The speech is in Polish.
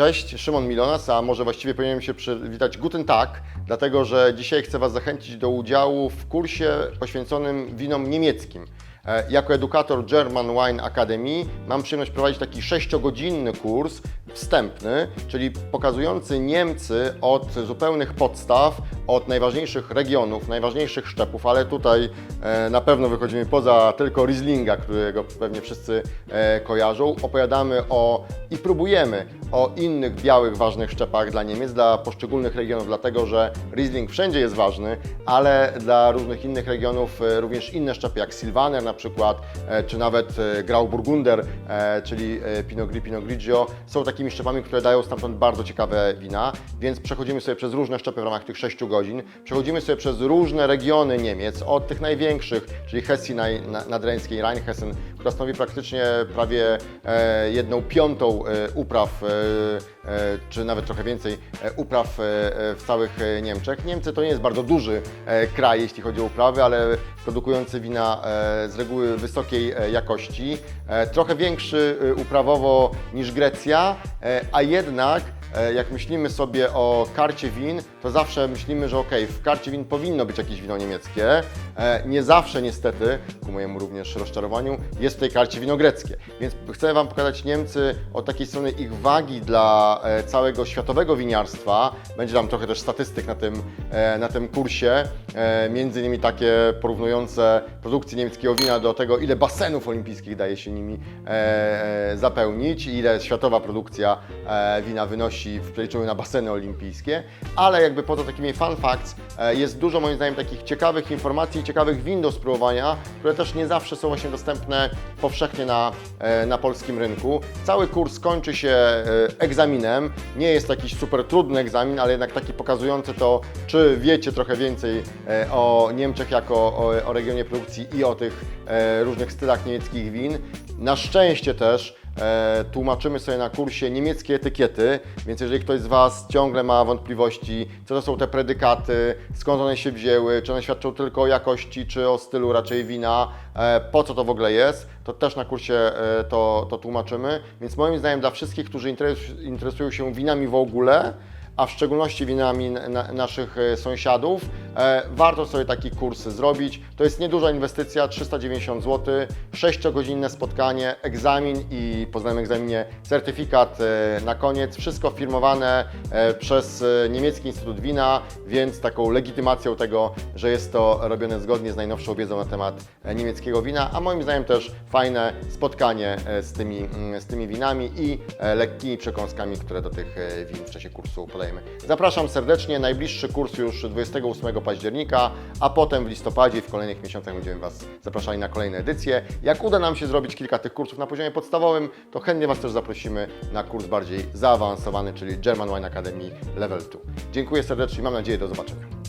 Cześć, Szymon Milonas, a może właściwie powinienem się przywitać Guten Tag, dlatego że dzisiaj chcę Was zachęcić do udziału w kursie poświęconym winom niemieckim. E, Jako edukator German Wine Academy mam przyjemność prowadzić taki sześciogodzinny kurs wstępny, czyli pokazujący Niemcy od zupełnych podstaw, od najważniejszych regionów, najważniejszych szczepów, ale tutaj e, na pewno wychodzimy poza tylko Rieslinga, którego pewnie wszyscy e, kojarzą. Opowiadamy o i próbujemy o innych białych, ważnych szczepach dla Niemiec, dla poszczególnych regionów, dlatego że Riesling wszędzie jest ważny, ale dla różnych innych regionów e, również inne szczepy, jak Sylvaner na przykład, czy nawet Grauburgunder, czyli Pinot Gris, Pinot Grigio, są takimi szczepami, które dają stamtąd bardzo ciekawe wina, więc przechodzimy sobie przez różne szczepy w ramach tych 6 godzin, przechodzimy sobie przez różne regiony Niemiec, od tych największych, czyli Hesji Nadreńskiej, Rheinhessen, która stanowi praktycznie prawie e, jedną piątą e, upraw, e, czy nawet trochę więcej upraw w całych Niemczech. Niemcy to nie jest bardzo duży kraj, jeśli chodzi o uprawy, ale produkujący wina z reguły wysokiej jakości, trochę większy uprawowo niż Grecja, a jednak jak myślimy sobie o karcie win, to zawsze myślimy, że okej, w karcie win powinno być jakieś wino niemieckie. E, Nie zawsze niestety, ku mojemu również rozczarowaniu, jest w tej karcie wino greckie. Więc chcę Wam pokazać Niemcy od takiej strony ich wagi dla e, całego światowego winiarstwa. Będzie tam trochę też statystyk na tym, e, na tym kursie, e, między innymi takie porównujące produkcję niemieckiego wina do tego, ile basenów olimpijskich daje się nimi e, e, zapełnić, ile światowa produkcja e, wina wynosi w przeliczeniu na baseny olimpijskie, ale jakby poza takimi fun facts e, jest dużo moim zdaniem takich ciekawych informacji, ciekawych win do spróbowania, które też nie zawsze są właśnie dostępne powszechnie na, e, na polskim rynku. Cały kurs kończy się e, egzaminem, nie jest to jakiś super trudny egzamin, ale jednak taki pokazujący to, czy wiecie trochę więcej e, o Niemczech jako o, o regionie produkcji i o tych e, różnych stylach niemieckich win. Na szczęście też e, tłumaczymy sobie na kursie niemieckie etykiety, więc jeżeli ktoś z Was ciągle ma wątpliwości, co to są te predykaty, skąd one się wzięły, czy one świadczą tylko o jakości, czy o stylu raczej wina, e, po co to w ogóle jest, to też na kursie e, to, to tłumaczymy. Więc moim zdaniem dla wszystkich, którzy interes- interesują się winami w ogóle, a w szczególności winami na, naszych e, sąsiadów, e, warto sobie taki kurs zrobić. To jest nieduża inwestycja, 390 zł, 6-godzinne spotkanie, egzamin i po znanym egzaminie certyfikat e, na koniec. Wszystko firmowane e, przez e, Niemiecki Instytut Wina, więc taką legitymacją tego, że jest to robione zgodnie z najnowszą wiedzą na temat e, niemieckiego wina, a moim zdaniem też fajne spotkanie e, z tymi, mm, z tymi winami i e, lekkimi przekąskami, które do tych e, win w czasie kursu podajemy. Zapraszam serdecznie, najbliższy kurs już 28 października, a potem w listopadzie i w kolejnych miesiącach będziemy Was zapraszali na kolejne edycje. Jak uda nam się zrobić kilka tych kursów na poziomie podstawowym, to chętnie Was też zaprosimy na kurs bardziej zaawansowany, czyli German Wine Academy Level 2. Dziękuję serdecznie, mam nadzieję do zobaczenia.